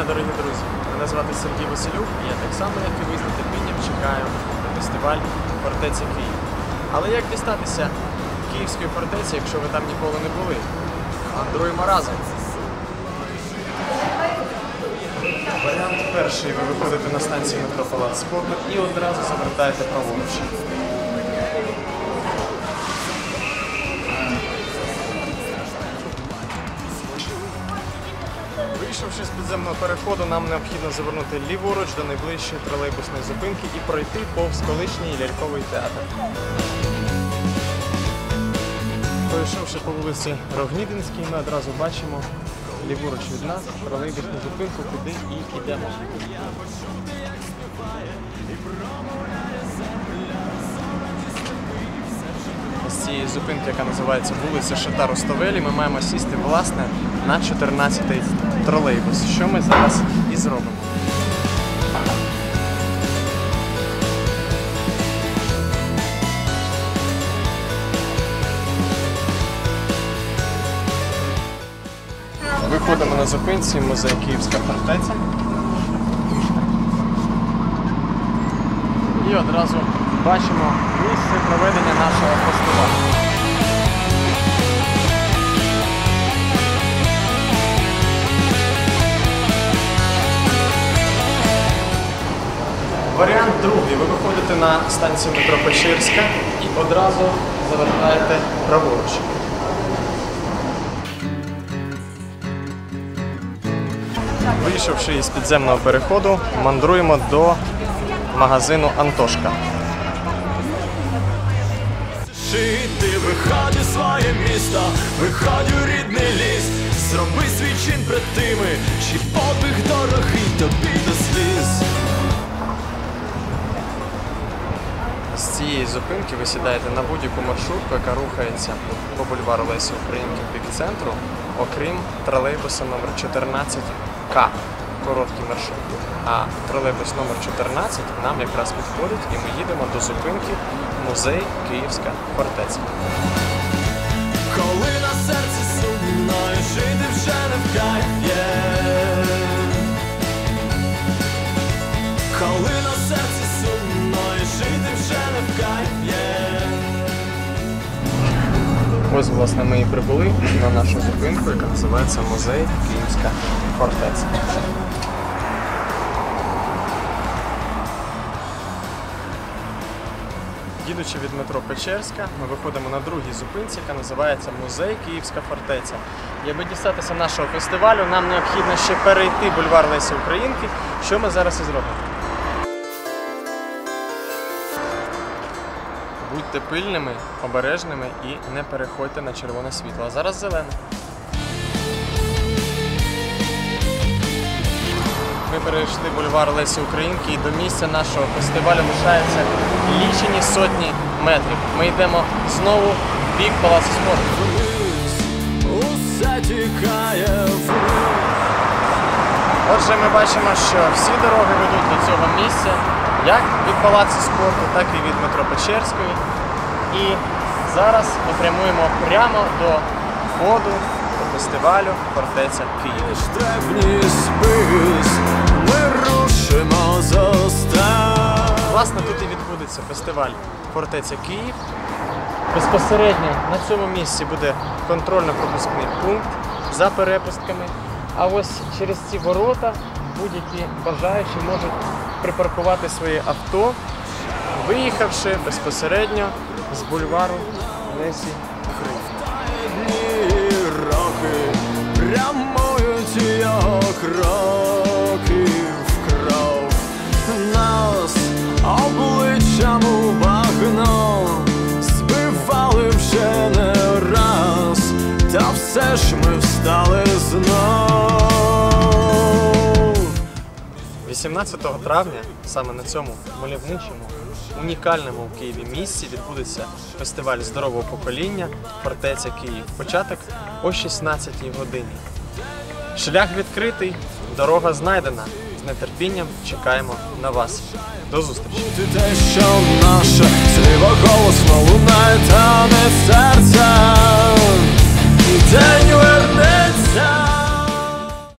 дня, дорогі друзі! Мене звати Сергій Василюк, і я так само, як і ви з нетерпінням чекаю на фестиваль Фортеця Київ. Але як дістатися Київської фортеці, якщо ви там ніколи не були? Мандруємо разом. Варіант перший. Ви виходите на станцію метро Палац спорту і одразу завертаєте праворуч. Вийшовши з підземного переходу, нам необхідно завернути ліворуч до найближчої тролейбусної зупинки і пройти повз колишній ляльковий театр. Пройшовши по вулиці Рогнідинській, ми одразу бачимо ліворуч від нас тролейбусну зупинку, куди і йдемо. З цієї зупинки, яка називається вулиця Шита Ростовелі, ми маємо сісти власне на 14-й тролейбус, що ми зараз і зробимо. Виходимо на зупинці музей Київська фортеця. І одразу бачимо місце проведення нашого фестивалю. Варіант другий. Ви виходите на станцію метро Печерська і одразу завертаєте праворуч. Вийшовши із підземного переходу, мандруємо до магазину Антошка. Жити, виходь у своє місто, виходь у рідний ліс, зроби свій чин пред тими, чий подвиг дорогий тобі до сліз. З цієї зупинки ви сідаєте на будь-яку маршрутку, яка рухається по бульвару Лесі Українки в бік центру, окрім тролейбуса номер 14К. Короткий маршрут. А тролейбус номер 14 нам якраз підходить і ми їдемо до зупинки музей Київська фортеця. Коли на серці сумно і жити вже не в кайф є. Коли на серці сумно і жити вже не в кайф є. Ось, власне, ми і прибули на нашу зупинку, яка називається Музей Київська фортеця. Їдучи від метро Печерська, ми виходимо на другій зупинці, яка називається Музей Київська фортеця. І аби дістатися нашого фестивалю, нам необхідно ще перейти бульвар Лесі Українки, що ми зараз і зробимо. Будьте пильними, обережними і не переходьте на червоне світло. А зараз зелене. Ми перейшли бульвар Лесі Українки і до місця нашого фестивалю лишається лічені сотні метрів. Ми йдемо знову в бік палацу спорту. Усе тікає. Отже, ми бачимо, що всі дороги ведуть до цього місця, як від палацу спорту, так і від метро Печерської. І зараз ми прямуємо прямо до входу фестивалю Фортеця Київ. Штребні спис, ми рушимо зостав. Власне, тут і відбудеться фестиваль Фортеця Київ. Безпосередньо на цьому місці буде контрольно-пропускний пункт за перепустками. А ось через ці ворота будь-які бажаючі можуть припаркувати своє авто, виїхавши безпосередньо з бульвару Лесі 18 травня, саме на цьому мальовничому, унікальному в Києві місці відбудеться фестиваль здорового покоління, фортеця Київ. Початок о 16-й годині. Шлях відкритий, дорога знайдена. З нетерпінням чекаємо на вас. До зустрічі! те, що наше Слива голосно лунає, та не серця. День вернеться.